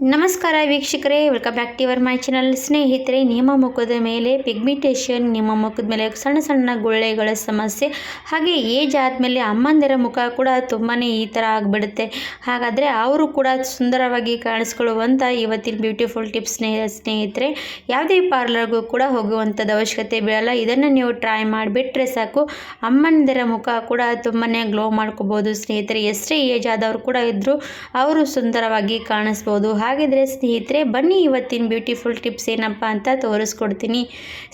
ನಮಸ್ಕಾರ ವೀಕ್ಷಕರೇ welcome back to my channel ಸ್ನೇಹಿತರೆ, ನಿಮ್ಮ ಮುಖದ ಮೇಲೆ ಪಿಗ್ಮಿಟೇಷನ್ ನಿಮ್ಮ ಮುಖದ ಮೇಲೆ ಸಣ್ಣ ಸಣ್ಣ ಗುಳ್ಳೆಗಳ ಸಮಸ್ಯೆ, ಹಾಗೆ ಏಜ್ ಆದಮೇಲೆ ಅಮ್ಮಂದಿರ ಮುಖ ಕೂಡ ತುಂಬಾ ಈ ಥರ ಆಗಿಬಿಡುತ್ತೆ. ಹಾಗಾದರೆ ಅವರು ಕೂಡ ಸುಂದರವಾಗಿ ಕಾಣಿಸ್ಕೊಳ್ಳುವಂಥ ಇವತ್ತಿನ ಬ್ಯೂಟಿಫುಲ್ ಟಿಪ್ಸ್ ಸ್ನೇಹ, ಸ್ನೇಹಿತರೆ, ಯಾವುದೇ ಪಾರ್ಲರ್ಗೂ ಕೂಡ ಹೋಗುವಂಥದ್ದು ಅವಶ್ಯಕತೆ ಬೀಳಲ್ಲ. ಇದನ್ನು ನೀವು ಟ್ರೈ ಮಾಡಿಬಿಟ್ರೆ ಸಾಕು. ಅಮ್ಮಂದಿರ ಮುಖ ಕೂಡ ತುಂಬಾ ಗ್ಲೋ ಮಾಡ್ಕೋಬೋದು ಸ್ನೇಹಿತರೆ. ಎಷ್ಟೇ ಏಜ್ ಆದವರು ಕೂಡ ಇದ್ದರೂ ಅವರು ಸುಂದರವಾಗಿ ಕಾಣಿಸ್ಬೋದು. ಹಾಗಿದ್ರೆ ಸ್ನೇಹಿತರೆ, ಬನ್ನಿ ಇವತ್ತಿನ ಬ್ಯೂಟಿಫುಲ್ ಟಿಪ್ಸ್ ಏನಪ್ಪ ಅಂತ ತೋರಿಸ್ಕೊಡ್ತೀನಿ.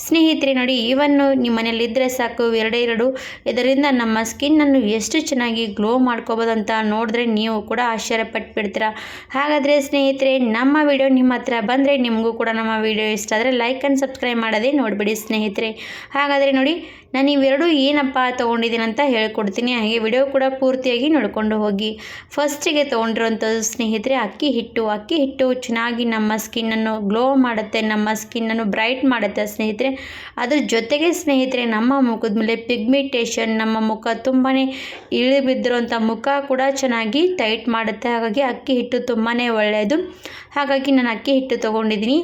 ಸ್ನೇಹಿತರೆ, ನೋಡಿ, ಇವನ್ನು ನಿಮ್ಮ ಮನೇಲಿದ್ದರೆ ಸಾಕು. ಎರಡೇ ಎರಡು, ಇದರಿಂದ ನಮ್ಮ ಸ್ಕಿನ್ನನ್ನು ಎಷ್ಟು ಚೆನ್ನಾಗಿ ಗ್ಲೋ ಮಾಡ್ಕೋಬೋದು ಅಂತ ನೋಡಿದ್ರೆ ನೀವು ಕೂಡ ಆಶ್ಚರ್ಯ ಪಟ್ಬಿಡ್ತೀರಾ ಹಾಗಾದರೆ ಸ್ನೇಹಿತರೆ, ನಮ್ಮ ವಿಡಿಯೋ ನಿಮ್ಮ ಹತ್ರ ಬಂದರೆ ನಿಮಗೂ ಕೂಡ ನಮ್ಮ ವಿಡಿಯೋ ಇಷ್ಟ ಆದರೆ ಲೈಕ್ ಆ್ಯಂಡ್ ಸಬ್ಸ್ಕ್ರೈಬ್ ಮಾಡೋದೇ ನೋಡಿಬಿಡಿ ಸ್ನೇಹಿತರೆ. ಹಾಗಾದರೆ ನೋಡಿ ನಾನು ಇವೆರಡು ಏನಪ್ಪ ತೊಗೊಂಡಿದ್ದೀನಿ ಅಂತ ಹೇಳ್ಕೊಡ್ತೀನಿ. ಹಾಗೆ ವಿಡಿಯೋ ಕೂಡ ಪೂರ್ತಿಯಾಗಿ ನೋಡಿಕೊಂಡು ಹೋಗಿ. ಫಸ್ಟಿಗೆ ತೊಗೊಂಡಿರೋಂಥದ್ದು ಸ್ನೇಹಿತರೆ, ಅಕ್ಕಿ ಹಿಟ್ಟು. ಅಕ್ಕಿ ಹಿಟ್ಟು ಚೆನ್ನಾಗಿ ನಮ್ಮ ಸ್ಕಿನ್ನನ್ನು ಗ್ಲೋ ಮಾಡುತ್ತೆ, ನಮ್ಮ ಸ್ಕಿನ್ನನ್ನು ಬ್ರೈಟ್ ಮಾಡುತ್ತೆ ಸ್ನೇಹಿತರೆ. ಅದ್ರ ಜೊತೆಗೆ ಸ್ನೇಹಿತರೆ, ನಮ್ಮ ಮುಖದ ಮೇಲೆ ಪಿಗ್ಮಿಟೇಷನ್ ನಮ್ಮ ಮುಖ ತುಂಬಾ ಇಳಿ ಬಿದ್ದಿರೋಂಥ ಮುಖ ಕೂಡ ಚೆನ್ನಾಗಿ ಟೈಟ್ ಮಾಡುತ್ತೆ. ಹಾಗಾಗಿ ಅಕ್ಕಿ ಹಿಟ್ಟು ತುಂಬಾ ಒಳ್ಳೆಯದು. ಹಾಗಾಗಿ ನಾನು ಅಕ್ಕಿ ಹಿಟ್ಟು ತೊಗೊಂಡಿದ್ದೀನಿ.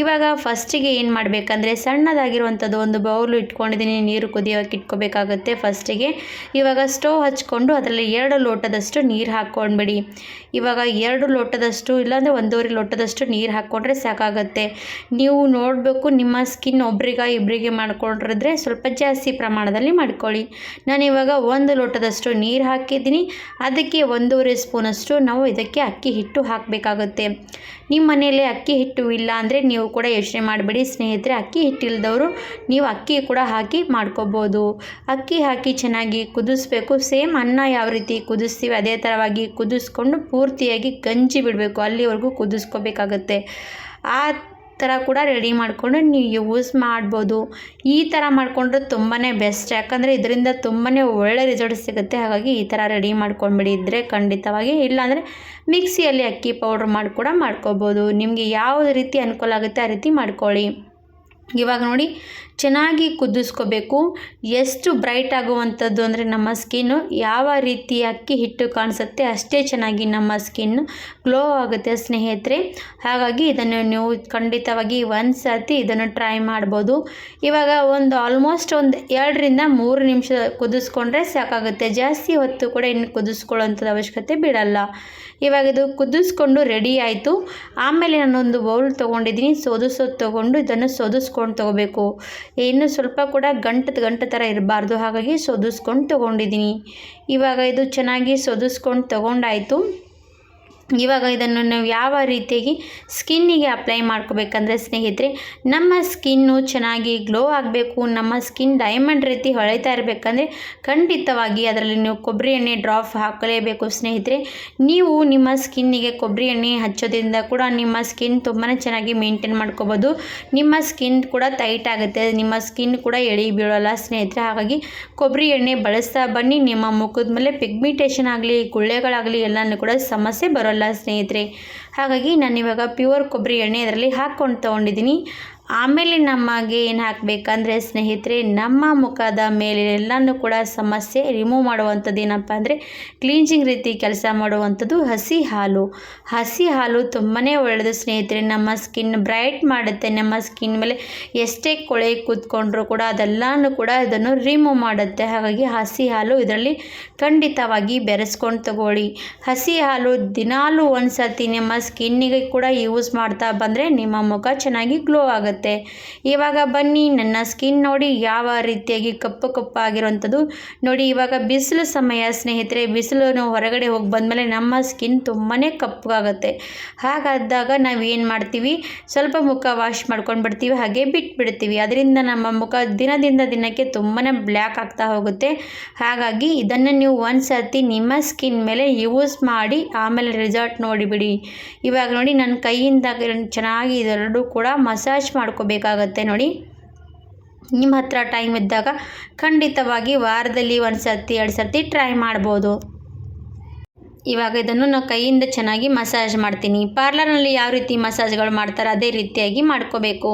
ಇವಾಗ ಫಸ್ಟಿಗೆ ಏನು ಮಾಡಬೇಕಂದ್ರೆ ಸಣ್ಣದಾಗಿರುವಂಥದ್ದು ಒಂದು ಬೌಲು ಇಟ್ಕೊಂಡಿದ್ದೀನಿ. ನೀರು ಕುದಿಯೋಕೆ ಇಟ್ಕೋಬೇಕಾಗುತ್ತೆ ಫಸ್ಟಿಗೆ ಇವಾಗ ಸ್ಟವ್ ಹಚ್ಕೊಂಡು ಅದರಲ್ಲಿ ಎರಡು ಲೋಟದಷ್ಟು ನೀರು ಹಾಕ್ಕೊಂಡ್ಬಿಡಿ. ಇವಾಗ ಎರಡು ಲೋಟದಷ್ಟು ಇಲ್ಲಾಂದರೆ ಒಂದೂವರೆ ಲೋಟದಷ್ಟು ನೀರು ಹಾಕ್ಕೊಂಡ್ರೆ ಸಾಕಾಗುತ್ತೆ. ನೀವು ನೋಡಬೇಕು ನಿಮ್ಮ ಸ್ಕಿನ್ ಒಬ್ರಿಗ ಇಬ್ಬರಿಗೆ ಮಾಡ್ಕೊಂಡಿದ್ರೆ ಸ್ವಲ್ಪ ಜಾಸ್ತಿ ಪ್ರಮಾಣದಲ್ಲಿ ಮಾಡ್ಕೊಳ್ಳಿ. ನಾನು ಇವಾಗ ಒಂದು ಲೋಟದಷ್ಟು ನೀರು ಹಾಕಿದ್ದೀನಿ. ಅದಕ್ಕೆ ಒಂದೂವರೆ ಸ್ಪೂನಷ್ಟು ನಾವು ಇದಕ್ಕೆ ಅಕ್ಕಿ ಹಿಟ್ಟು ಹಾಕಬೇಕಾಗುತ್ತೆ. ನಿಮ್ಮ ಮನೆಯಲ್ಲಿ ಅಕ್ಕಿ ಹಿಟ್ಟು ಇಲ್ಲ ಅಂದರೆ ನೀವು ಕೂಡ ಯೋಚನೆ ಮಾಡಬೇಡಿ. ಸ್ನೇಹಿತರೆ, ಅಕ್ಕಿ ಹಿಟ್ಟಿಲ್ದವರು ನೀವು ಅಕ್ಕಿ ಕೂಡ ಹಾಕಿ ಮಾಡ್ಕೋಬೋದು. ಅಕ್ಕಿ ಹಾಕಿ ಚೆನ್ನಾಗಿ ಕುದಿಸ್ಬೇಕು. ಸೇಮ್ ಅನ್ನ ಯಾವ ರೀತಿ ಕುದಿಸ್ತೀವಿ, ಅದೇ ಥರವಾಗಿ ಕುದಿಸ್ಕೊಂಡು ಪೂರ್ತಿಯಾಗಿ ಗಂಜಿ ಬಿಡಬೇಕು. ಅಲ್ಲಿವರೆಗೂ ಕುದಿಸ್ಕೋಬೇಕಾಗತ್ತೆ. ಆ ಥರ ಕೂಡ ರೆಡಿ ಮಾಡಿಕೊಂಡು ನೀವು ಯೂಸ್ ಮಾಡ್ಬೋದು. ಈ ಥರ ಮಾಡಿಕೊಂಡ್ರೆ ತುಂಬಾ ಬೆಸ್ಟ್ ಯಾಕಂದರೆ ಇದರಿಂದ ತುಂಬಾ ಒಳ್ಳೆ ರಿಸಲ್ಟ್ ಸಿಗುತ್ತೆ. ಹಾಗಾಗಿ ಈ ಥರ ರೆಡಿ ಮಾಡ್ಕೊಂಡ್ಬಿಡಿ. ಇದ್ದರೆ ಖಂಡಿತವಾಗಿ ಇಲ್ಲಾಂದರೆ ಮಿಕ್ಸಿಯಲ್ಲಿ ಅಕ್ಕಿ ಪೌಡ್ರ್ ಮಾಡಿ ಕೂಡ ಮಾಡ್ಕೋಬೋದು. ನಿಮಗೆ ಯಾವ ರೀತಿ ಅನುಕೂಲ ಆಗುತ್ತೆ ಆ ರೀತಿ ಮಾಡ್ಕೊಳ್ಳಿ. ಇವಾಗ ನೋಡಿ ಚೆನ್ನಾಗಿ ಕುದಿಸ್ಕೋಬೇಕು. ಎಷ್ಟು ಬ್ರೈಟ್ ಆಗುವಂಥದ್ದು ಅಂದರೆ ನಮ್ಮ ಸ್ಕಿನ್ನು ಯಾವ ರೀತಿ ಅಕ್ಕಿ ಹಿಟ್ಟು ಕಾಣಿಸುತ್ತೆ ಅಷ್ಟೇ ಚೆನ್ನಾಗಿ ನಮ್ಮ ಸ್ಕಿನ್ನು ಗ್ಲೋ ಆಗುತ್ತೆ ಸ್ನೇಹಿತರೆ. ಹಾಗಾಗಿ ಇದನ್ನು ನೀವು ಖಂಡಿತವಾಗಿ ಒಂದು ಸರ್ತಿ ಇದನ್ನು ಟ್ರೈ ಮಾಡ್ಬೋದು. ಇವಾಗ ಒಂದು ಆಲ್ಮೋಸ್ಟ್ ಒಂದು ಎರಡರಿಂದ ಮೂರು ನಿಮಿಷ ಕುದಿಸ್ಕೊಂಡ್ರೆ ಸಾಕಾಗುತ್ತೆ. ಜಾಸ್ತಿ ಹೊತ್ತು ಕೂಡ ಇನ್ನು ಕುದಿಸ್ಕೊಳ್ಳೋಂಥದ್ದು ಅವಶ್ಯಕತೆ ಬಿಡಲ್ಲ. ಇವಾಗ ಇದು ಕುದಿಸ್ಕೊಂಡು ರೆಡಿ ಆಯಿತು. ಆಮೇಲೆ ನಾನೊಂದು ಬೌಲ್ ತೊಗೊಂಡಿದ್ದೀನಿ. ಸೋದಿಸೋದು ತೊಗೊಂಡು ಇದನ್ನು ಸೋದಿಸ್ಕೊಂಡು ತೊಗೋಬೇಕು. ಇನ್ನು ಸ್ವಲ್ಪ ಕೂಡ ಗಂಟು ಗಂಟು ಥರ ಇರಬಾರ್ದು. ಹಾಗಾಗಿ ಸೋದಿಸ್ಕೊಂಡು ತೊಗೊಂಡಿದ್ದೀನಿ. ಇವಾಗ ಇದು ಚೆನ್ನಾಗಿ ಸೋದಿಸ್ಕೊಂಡು ತೊಗೊಂಡಾಯಿತು. ಇವಾಗ ಇದನ್ನು ನಾವು ಯಾವ ರೀತಿಯಾಗಿ ಸ್ಕಿನ್ನಿಗೆ ಅಪ್ಲೈ ಮಾಡ್ಕೋಬೇಕಂದ್ರೆ ಸ್ನೇಹಿತರೆ, ನಮ್ಮ ಸ್ಕಿನ್ನು ಚೆನ್ನಾಗಿ ಗ್ಲೋ ಆಗಬೇಕು, ನಮ್ಮ ಸ್ಕಿನ್ ಡೈಮಂಡ್ ರೀತಿ ಹೊಳಿತಾ ಇರಬೇಕಂದ್ರೆ ಖಂಡಿತವಾಗಿ ಅದರಲ್ಲಿ ನೀವು ಕೊಬ್ಬರಿ ಎಣ್ಣೆ ಡ್ರಾಪ್ ಹಾಕಲೇಬೇಕು ಸ್ನೇಹಿತರೆ. ನೀವು ನಿಮ್ಮ ಸ್ಕಿನ್ನಿಗೆ ಕೊಬ್ಬರಿ ಎಣ್ಣೆ ಹಚ್ಚೋದ್ರಿಂದ ಕೂಡ ನಿಮ್ಮ ಸ್ಕಿನ್ ತುಂಬಾ ಚೆನ್ನಾಗಿ ಮೇಂಟೈನ್ ಮಾಡ್ಕೋಬೋದು. ನಿಮ್ಮ ಸ್ಕಿನ್ ಕೂಡ ಟೈಟ್ ಆಗುತ್ತೆ, ನಿಮ್ಮ ಸ್ಕಿನ್ ಕೂಡ ಎಳಿ ಬೀಳೋಲ್ಲ ಸ್ನೇಹಿತರೆ. ಹಾಗಾಗಿ ಕೊಬ್ಬರಿ ಎಣ್ಣೆ ಬಳಸ್ತಾ ಬನ್ನಿ, ನಿಮ್ಮ ಮುಖದ ಮೇಲೆ ಪಿಗ್ಮಿಟೇಷನ್ ಆಗಲಿ, ಗುಳ್ಳೆಗಳಾಗಲಿ ಎಲ್ಲನೂ ಕೂಡ ಸಮಸ್ಯೆ ಬರೋಲ್ಲ. ಸ್ನೇಹಿತರೆ. ಹಾಗಾಗಿ ನಾನು ಇವಾಗ ಪ್ಯೂರ್ ಕೊಬ್ಬರಿ ಎಣ್ಣೆ ಅದರಲ್ಲಿ ಹಾಕ್ಕೊಂಡು ತೊಗೊಂಡಿದ್ದೀನಿ. ಆಮೇಲೆ ನಮಗೆ ಏನು ಹಾಕಬೇಕಂದ್ರೆ ಸ್ನೇಹಿತರೆ, ನಮ್ಮ ಮುಖದ ಮೇಲೆ ಎಲ್ಲನೂ ಕೂಡ ಸಮಸ್ಯೆ ರಿಮೂವ್ ಮಾಡುವಂಥದ್ದು ಏನಪ್ಪ ಅಂದರೆ ಕ್ಲೀನ್ಜಿಂಗ್ ರೀತಿ ಕೆಲಸ ಮಾಡುವಂಥದ್ದು ಹಸಿ ಹಾಲು. ಹಸಿ ಹಾಲು ತುಂಬಾ ಒಳ್ಳೆಯದು ಸ್ನೇಹಿತರೆ, ನಮ್ಮ ಸ್ಕಿನ್ ಬ್ರೈಟ್ ಮಾಡುತ್ತೆ. ನಮ್ಮ ಸ್ಕಿನ್ ಮೇಲೆ ಎಷ್ಟೇ ಕೊಳೆ ಕೂತ್ಕೊಂಡ್ರೂ ಕೂಡ ಅದೆಲ್ಲನೂ ಕೂಡ ಇದನ್ನು ರಿಮೂವ್ ಮಾಡುತ್ತೆ. ಹಾಗಾಗಿ ಹಸಿ ಹಾಲು ಇದರಲ್ಲಿ ಖಂಡಿತವಾಗಿ ಬೆರೆಸ್ಕೊಂಡು ತಗೊಳ್ಳಿ. ಹಸಿ ಹಾಲು ದಿನಾಲೂ ಒಂದು ಸರ್ತಿ ನಿಮ್ಮ ಸ್ಕಿನ್ನಿಗೆ ಕೂಡ ಯೂಸ್ ಮಾಡ್ತಾ ಬಂದರೆ ನಿಮ್ಮ ಮುಖ ಚೆನ್ನಾಗಿ ಗ್ಲೋ ಆಗುತ್ತೆ. ಇವಾಗ ಬನ್ನಿ, ನನ್ನ ಸ್ಕಿನ್ ನೋಡಿ ಯಾವ ರೀತಿಯಾಗಿ ಕಪ್ಪು ಕಪ್ಪಾಗಿರುವಂಥದ್ದು. ನೋಡಿ, ಇವಾಗ ಬಿಸಿಲು ಸಮಯ, ಸ್ನೇಹಿತರೆ ಬಿಸಿಲು ಹೊರಗಡೆ ಹೋಗಿ ಬಂದಮೇಲೆ ನಮ್ಮ ಸ್ಕಿನ್ ತುಂಬಾ ಕಪ್ಪಗಾಗುತ್ತೆ. ಹಾಗಾದಾಗ ನಾವು ಏನು ಮಾಡ್ತೀವಿ? ಸ್ವಲ್ಪ ಮುಖ ವಾಶ್ ಮಾಡ್ಕೊಂಡು ಬಿಡ್ತೀವಿ, ಹಾಗೆ ಬಿಟ್ಬಿಡ್ತೀವಿ. ಅದರಿಂದ ನಮ್ಮ ಮುಖ ದಿನದಿಂದ ದಿನಕ್ಕೆ ತುಂಬಾ ಬ್ಲ್ಯಾಕ್ ಆಗ್ತಾ ಹೋಗುತ್ತೆ. ಹಾಗಾಗಿ ಇದನ್ನು ನೀವು ಒಂದು ಸರ್ತಿ ನಿಮ್ಮ ಸ್ಕಿನ್ ಮೇಲೆ ಯೂಸ್ ಮಾಡಿ, ಆಮೇಲೆ ರಿಸಲ್ಟ್ ನೋಡಿಬಿಡಿ. ಇವಾಗ ನೋಡಿ, ನನ್ನ ಕೈಯಿಂದ ಚೆನ್ನಾಗಿ ಇದೆರಡೂ ಕೂಡ ಮಸಾಜ್ ಮಾಡ್ಕೋಬೇಕಾಗತ್ತೆ ನೋಡಿ. ನಿಮ್ಮ ಹತ್ರ ಟೈಮ್ ಇದ್ದಾಗ ಖಂಡಿತವಾಗಿ ವಾರದಲ್ಲಿ ಒಂದು ಸರ್ತಿ ಎರಡು ಸರ್ತಿ ಟ್ರೈ ಮಾಡ್ಬೋದು. ಇವಾಗ ಇದನ್ನು ನಾವು ಕೈಯಿಂದ ಚೆನ್ನಾಗಿ ಮಸಾಜ್ ಮಾಡ್ತೀನಿ. ಪಾರ್ಲರ್ನಲ್ಲಿ ಯಾವ ರೀತಿ ಮಸಾಜ್ಗಳು ಮಾಡ್ತಾರೆ ಅದೇ ರೀತಿಯಾಗಿ ಮಾಡ್ಕೋಬೇಕು.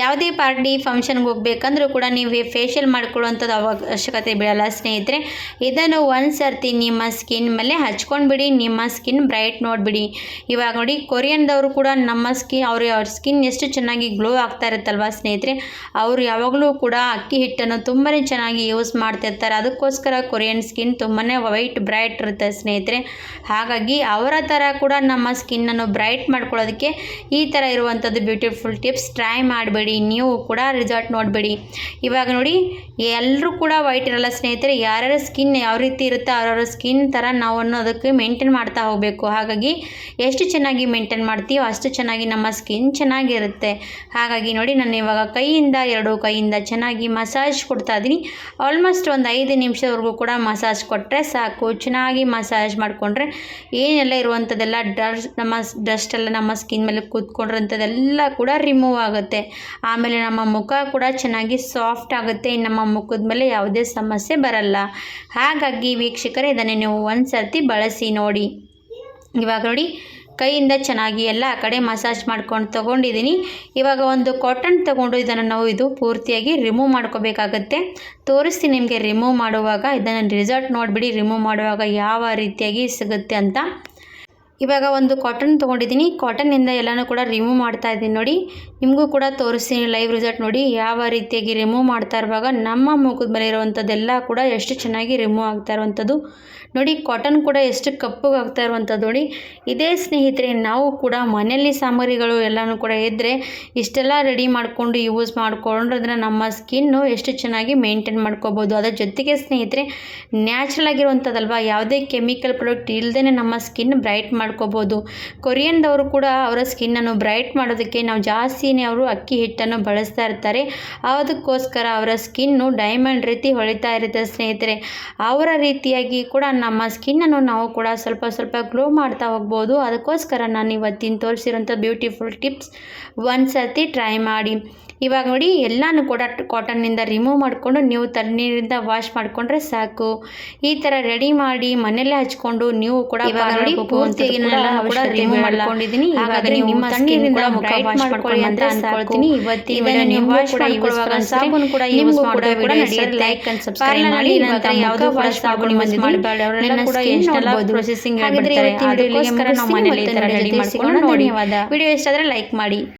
ಯಾವುದೇ ಪಾರ್ಟಿ ಫಂಕ್ಷನ್ಗೆ ಹೋಗ್ಬೇಕಂದ್ರೂ ಕೂಡ ನೀವು ಫೇಶಿಯಲ್ ಮಾಡ್ಕೊಳ್ಳುವಂಥದ್ದು ಅವಶ್ಯಕತೆ ಬೀಳಲ್ಲ ಸ್ನೇಹಿತರೆ. ಇದನ್ನು ಒಂದು ಸರ್ತಿ ನಿಮ್ಮ ಸ್ಕಿನ್ ಮೇಲೆ ಹಚ್ಕೊಂಡ್ಬಿಡಿ, ನಿಮ್ಮ ಸ್ಕಿನ್ ಬ್ರೈಟ್ ನೋಡಿಬಿಡಿ. ಇವಾಗ ನೋಡಿ, ಕೊರಿಯನ್ದವರು ಕೂಡ ನಮ್ಮ ಸ್ಕಿನ್, ಅವ್ರ ಅವ್ರ ಸ್ಕಿನ್ ಎಷ್ಟು ಚೆನ್ನಾಗಿ ಗ್ಲೋ ಆಗ್ತಾ ಇರುತ್ತಲ್ವ ಸ್ನೇಹಿತರೆ. ಅವರು ಯಾವಾಗಲೂ ಕೂಡ ಅಕ್ಕಿ ಹಿಟ್ಟನ್ನು ತುಂಬಾ ಚೆನ್ನಾಗಿ ಯೂಸ್ ಮಾಡ್ತಿರ್ತಾರೆ. ಅದಕ್ಕೋಸ್ಕರ ಕೊರಿಯನ್ ಸ್ಕಿನ್ ತುಂಬಾ ವೈಟ್ ಬ್ರೈಟ್ ಇರುತ್ತೆ ಸ್ನೇಹಿತರೆ. ಹಾಗಾಗಿ ಅವರ ಥರ ಕೂಡ ನಮ್ಮ ಸ್ಕಿನ್ನನ್ನು ಬ್ರೈಟ್ ಮಾಡ್ಕೊಳ್ಳೋದಕ್ಕೆ ಈ ಥರ ಇರುವಂಥದ್ದು ಬ್ಯೂಟಿಫುಲ್ ಟಿಪ್ಸ್ ಟ್ರೈ ಮಾಡಬೇಡಿ. ನೀವು ಕೂಡ ರಿಸಲ್ಟ್ ನೋಡಬೇಡಿ. ಇವಾಗ ನೋಡಿ ಎಲ್ಲರೂ ಕೂಡ ವೈಟ್ ಇರಲ್ಲ ಸ್ನೇಹಿತರೆ, ಯಾರ್ಯಾರ ಸ್ಕಿನ್ ಯಾವ ರೀತಿ ಇರುತ್ತೆ ಅವ್ರವ್ರ ಸ್ಕಿನ್ ಥರ ನಾವು ಅನ್ನೋದಕ್ಕೆ ಮೇಂಟೈನ್ ಮಾಡ್ತಾ ಹೋಗಬೇಕು. ಹಾಗಾಗಿ ಎಷ್ಟು ಚೆನ್ನಾಗಿ ಮೇಂಟೈನ್ ಮಾಡ್ತೀವೋ ಅಷ್ಟು ಚೆನ್ನಾಗಿ ನಮ್ಮ ಸ್ಕಿನ್ ಚೆನ್ನಾಗಿರುತ್ತೆ. ಹಾಗಾಗಿ ನೋಡಿ, ನಾನು ಇವಾಗ ಕೈಯಿಂದ, ಎರಡು ಕೈಯಿಂದ ಚೆನ್ನಾಗಿ ಮಸಾಜ್ ಕೊಡ್ತಾ ಇದ್ದೀನಿ. ಆಲ್ಮೋಸ್ಟ್ ಒಂದು ಐದು ನಿಮಿಷದವರೆಗೂ ಕೂಡ ಮಸಾಜ್ ಕೊಟ್ಟರೆ ಸಾಕು. ಚೆನ್ನಾಗಿ ಮಸಾಜ್ ಮಾಡಿಕೊಂಡ್ರೆ ಏನೆಲ್ಲ ಇರುವಂಥದ್ದೆಲ್ಲ ಡಸ್ಟ್, ನಮ್ಮ ಡಸ್ಟ್ ಎಲ್ಲ ನಮ್ಮ ಸ್ಕಿನ್ ಮೇಲೆ ಕೂತ್ಕೊಂಡಿರೋಂಥದ್ದೆಲ್ಲ ಕೂಡ ರಿಮೂವ್ ಆಗುತ್ತೆ. ಆಮೇಲೆ ನಮ್ಮ ಮುಖ ಕೂಡ ಚೆನ್ನಾಗಿ ಸಾಫ್ಟ್ ಆಗುತ್ತೆ. ನಮ್ಮ ಮುಖದ ಮೇಲೆ ಯಾವುದೇ ಸಮಸ್ಯೆ ಬರಲ್ಲ. ಹಾಗಾಗಿ ವೀಕ್ಷಕರೇ, ಇದನ್ನು ನೀವು ಒಂದು ಸರ್ತಿ ಬಳಸಿ ನೋಡಿ. ಇವಾಗ ನೋಡಿ ಕೈಯಿಂದ ಚೆನ್ನಾಗಿ ಎಲ್ಲ ಕಡೆ ಮಸಾಜ್ ಮಾಡ್ಕೊಂಡು ತೊಗೊಂಡಿದ್ದೀನಿ. ಇವಾಗ ಒಂದು ಕಾಟನ್ ತೊಗೊಂಡು ಇದನ್ನು ನಾವು ಇದು ಪೂರ್ತಿಯಾಗಿ ರಿಮೂವ್ ಮಾಡ್ಕೋಬೇಕಾಗತ್ತೆ. ತೋರಿಸ್ತೀನಿ ನಿಮಗೆ ರಿಮೂವ್ ಮಾಡುವಾಗ, ಇದನ್ನು ರಿಸಲ್ಟ್ ನೋಡಿಬಿಡಿ ರಿಮೂವ್ ಮಾಡುವಾಗ ಯಾವ ರೀತಿಯಾಗಿ ಸಿಗುತ್ತೆ ಅಂತ. ಇವಾಗ ಒಂದು ಕಾಟನ್ ತೊಗೊಂಡಿದ್ದೀನಿ. ಕಾಟನ್ನಿಂದ ಎಲ್ಲನೂ ಕೂಡ ರಿಮೂವ್ ಮಾಡ್ತಾ ಇದ್ದೀನಿ ನೋಡಿ. ನಿಮಗೂ ಕೂಡ ತೋರಿಸ್ತೀನಿ ಲೈವ್ ರಿಸಲ್ಟ್ ನೋಡಿ. ಯಾವ ರೀತಿಯಾಗಿ ರಿಮೂವ್ ಮಾಡ್ತಾ ಇರುವಾಗ ನಮ್ಮ ಮುಖದ ಮೇಲೆ ಇರುವಂಥದ್ದೆಲ್ಲ ಕೂಡ ಎಷ್ಟು ಚೆನ್ನಾಗಿ ರಿಮೂವ್ ಆಗ್ತಾ ಇರುವಂಥದ್ದು ನೋಡಿ ಕಾಟನ್ ಕೂಡ ಎಷ್ಟು ಕಪ್ಪಗೆ ಆಗ್ತಾ ಇರುವಂಥದ್ದು ನೋಡಿ. ಇದೇ ಸ್ನೇಹಿತರೆ, ನಾವು ಕೂಡ ಮನೆಯಲ್ಲಿ ಸಾಮಗ್ರಿಗಳು ಎಲ್ಲನೂ ಕೂಡ ಇದ್ದರೆ ಇಷ್ಟೆಲ್ಲ ರೆಡಿ ಮಾಡಿಕೊಂಡು ಯೂಸ್ ಮಾಡಿಕೊಂಡ್ರೆ ನಮ್ಮ ಸ್ಕಿನ್ನು ಎಷ್ಟು ಚೆನ್ನಾಗಿ ಮೇಂಟೈನ್ ಮಾಡ್ಕೋಬೋದು. ಅದರ ಜೊತೆಗೆ ಸ್ನೇಹಿತರೆ ನ್ಯಾಚುರಲ್ ಆಗಿರುವಂಥದ್ದಲ್ವ ಯಾವುದೇ ಕೆಮಿಕಲ್ ಪ್ರಾಡಕ್ಟ್ ಇಲ್ಲದೇ ನಮ್ಮ ಸ್ಕಿನ್ ಬ್ರೈಟ್ ಮಾಡ್ಕೋಬೋದು. ಕೊರಿಯನ್ದವರು ಕೂಡ ಅವರ ಸ್ಕಿನ್ನನ್ನು ಬ್ರೈಟ್ ಮಾಡೋದಕ್ಕೆ ನಾವು ಜಾಸ್ತಿನೇ ಅವರು ಅಕ್ಕಿ ಹಿಟ್ಟನ್ನು ಬಳಸ್ತಾ ಇರ್ತಾರೆ. ಅದಕ್ಕೋಸ್ಕರ ಅವರ ಸ್ಕಿನ್ನು ಡೈಮಂಡ್ ರೀತಿ ಹೊಳಿತಾ ಇರುತ್ತೆ ಸ್ನೇಹಿತರೆ. ಅವರ ರೀತಿಯಾಗಿ ಕೂಡ ನಮ್ಮ ಸ್ಕಿನ್ನನ್ನು ನಾವು ಕೂಡ ಸ್ವಲ್ಪ ಸ್ವಲ್ಪ ಗ್ಲೋ ಮಾಡ್ತಾ ಹೋಗ್ಬೋದು. ಅದಕ್ಕೋಸ್ಕರ ನಾನು ಇವತ್ತಿನ ತೋರಿಸಿರೋಂಥ ಬ್ಯೂಟಿಫುಲ್ ಟಿಪ್ಸ್ ಒಂದು ಸರ್ತಿ ಟ್ರೈ ಮಾಡಿ. ಇವಾಗ ನೋಡಿ ಎಲ್ಲಾನು ಕೂಡ ಕಾಟನ್ನಿಂದ ರಿಮೂವ್ ಮಾಡಿಕೊಂಡು ನೀವು ತಣ್ಣೀರಿಂದ ವಾಶ್ ಮಾಡಿಕೊಂಡ್ರೆ ಸಾಕು ಈ ಥರ ರೆಡಿ ಮಾಡಿ ಮನೆಯಲ್ಲೇ ಹಚ್ಕೊಂಡು ನೀವು ಕೂಡ ಇವಾಗ ನೋಡಿ ಪೂರ್ತಿಯಾಗಿ ಕೂಡ ಮಾಡ್ಕೊಂಡಿದ್ದೀನಿ. ಹಾಗಾದ್ರೆ ನಿಮ್ಮ ತಣ್ಣೀರಿಂದ ತಣ್ಣೀರಿಂದ ಮುಖ ವಾಶ್ ಮಾಡ್ಕೊಳ್ಳಿ ಮಾಡ್ಕೊಳ್ಳಿ ಅಂತ ಅಂತ ಅನ್ಕೊಳ್ತೀನಿ. ಇವತ್ತಿನ ನೀವು ವಾಶ್ ಕೂಡ use ಮಾಡ್ಕೊಳ್ಳುವಾಗ ಮಾಡ್ಕೊಳ್ಳಿ. ಸಾಬೂನು ಕೂಡ ಯೂಸ್ ನಿಮ್ಗೂ ಕೂಡ ವಿಡಿಯೋ ನಡೆಯುತ್ತೆ. ಲೈಕ್ ಅಂಡ್ ಸಬ್ಸ್ಕ್ರೈಬ್ ಮಾಡಿ ನಂತರ ಯಾವುದೋ ಸಾಬೂನು ಯೂಸ್ ಕೂಡ ಎಷ್ಟೆಲ್ಲ ಪ್ರೊಸೆಸಿಂಗ್ ಹೇಳ್ಬಿಡ್ತಾರೆ ನಾವು ಈ ಥರ ರೆಡಿ ಧನ್ಯವಾದ. ವಿಡಿಯೋ ಇಷ್ಟ ಆದರೆ ಲೈಕ್ ಮಾಡಿ